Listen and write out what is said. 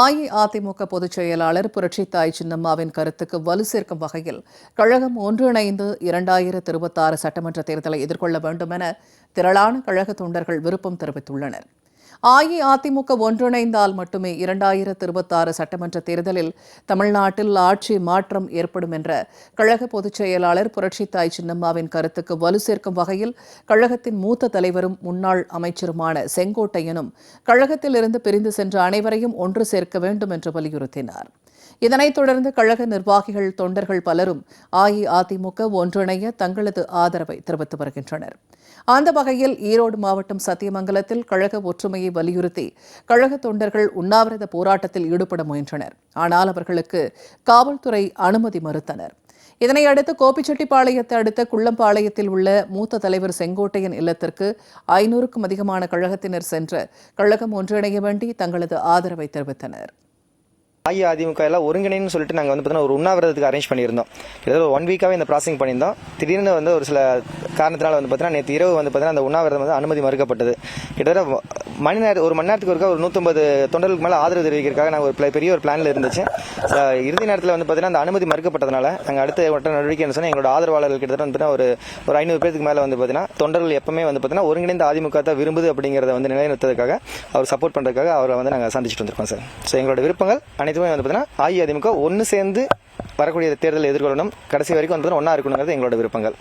அஇஅதிமுக பொதுச் செயலாளர் புரட்சித்தாய் சின்னம்மாவின் கருத்துக்கு வலு சேர்க்கும் வகையில் கழகம் ஒன்றிணைந்து இரண்டாயிரத்து இருபத்தாறு சட்டமன்ற தேர்தலை எதிர்கொள்ள வேண்டும் என திரளான கழக தொண்டர்கள் விருப்பம் தெரிவித்துள்ளனர். அஇஅதிமுக ஒன்றிணைந்தால் மட்டுமே இரண்டாயிரத்து இருபத்தாறு சட்டமன்ற தேர்தலில் தமிழ்நாட்டில் ஆட்சி மாற்றம் ஏற்படும் என்ற கழக பொதுச் செயலாளர் புரட்சித்தாய் சின்னம்மாவின் கருத்துக்கு வலு சேர்க்கும் வகையில் கழகத்தின் மூத்த தலைவரும் முன்னாள் அமைச்சருமான செங்கோட்டையனும் கழகத்திலிருந்து பிரிந்து சென்ற அனைவரையும் ஒன்று சேர்க்க வேண்டும் என்று வலியுறுத்தினார். இதனைத் தொடர்ந்து கழக நிர்வாகிகள் தொண்டர்கள் பலரும் அஇஅதிமுக ஒன்றிணைய தங்களது ஆதரவை தெரிவித்து வருகின்றனர். அந்த வகையில் ஈரோடு மாவட்டம் சத்தியமங்கலத்தில் கழக ஒற்றுமையை வலியுறுத்தி கழக தொண்டர்கள் உண்ணாவிரத போராட்டத்தில் ஈடுபட முயன்றனர். ஆனால் அவர்களுக்கு காவல்துறை அனுமதி மறுத்தனர். இதனையடுத்து கோபிச்செட்டிப்பாளையத்தை அடுத்த குள்ளம்பாளையத்தில் உள்ள மூத்த தலைவர் செங்கோட்டையன் இல்லத்திற்கு ஐநூறுக்கும் அதிகமான கழகத்தினர் சென்று கழகம் ஒன்றிணைய வேண்டி தங்களது ஆதரவை தெரிவித்தனர். அஇஅதிமுக எல்லாம் ஒருங்கிணைன்னு சொல்லிட்டு நாங்கள் வந்து பார்த்தீங்கன்னா ஒரு உண்ணாவிரதத்துக்கு அரேஞ்ச் பண்ணியிருந்தோம். கிட்டத்தட்ட ஒன் வீக்காகவே இந்த ப்ராசஸிங் பண்ணியிருந்தோம். திடீர்னு வந்து ஒரு சில காரணத்தினால வந்து பார்த்தீங்கன்னா நேற்று இரவு வந்து பார்த்தீங்கன்னா அந்த உண்ணாவிரதம் வந்து அனுமதி மறுக்கப்பட்டது. கிட்டத்தட்ட மணி நேரம் ஒரு மணி நேரத்துக்கு ஒருக்கா ஒரு நூற்றம்பது தொண்டர்களுக்கு மேலே ஆதரவு தெரிவிக்கிறதுக்காக நாங்கள் ஒரு பெரிய ஒரு பிளானில் இருந்துச்சு. இறுதி நேரத்தில் வந்து பார்த்தீங்கன்னா அந்த அனுமதி மறுக்கப்பட்டதுனால நாங்கள் அடுத்த வட்ட நடவடிக்கை என்ன சொன்னால் எங்களோட ஆதரவாளர்கள் கிட்டத்தட்ட வந்து பார்த்தீங்கன்னா ஒரு ஒரு ஐநூறு பேருக்கு மேலே வந்து பார்த்தீங்கன்னா தொண்டர்கள் எப்பவுமே வந்து பார்த்தீங்கன்னா ஒருங்கிணைந்த அதிமுக தான் விரும்புது அப்படிங்கிறத வந்து நிலைநிறுத்ததுக்காக அவர் சப்போர்ட் பண்ணுறதுக்காக அவரை வந்து நாங்கள் சந்திச்சுட்டு வந்திருக்கோம் சார் ஸோ எங்களோட விருப்பங்கள் அனைத்துமே வந்து பார்த்தீங்கன்னா அஇஅதிமுக ஒன்று சேர்ந்து வரக்கூடிய தேர்தலை எதிர்கொள்ளணும். கடைசி வரைக்கும் வந்து ஒன்றா இருக்கணுங்கிறது எங்களோட விருப்பங்கள்.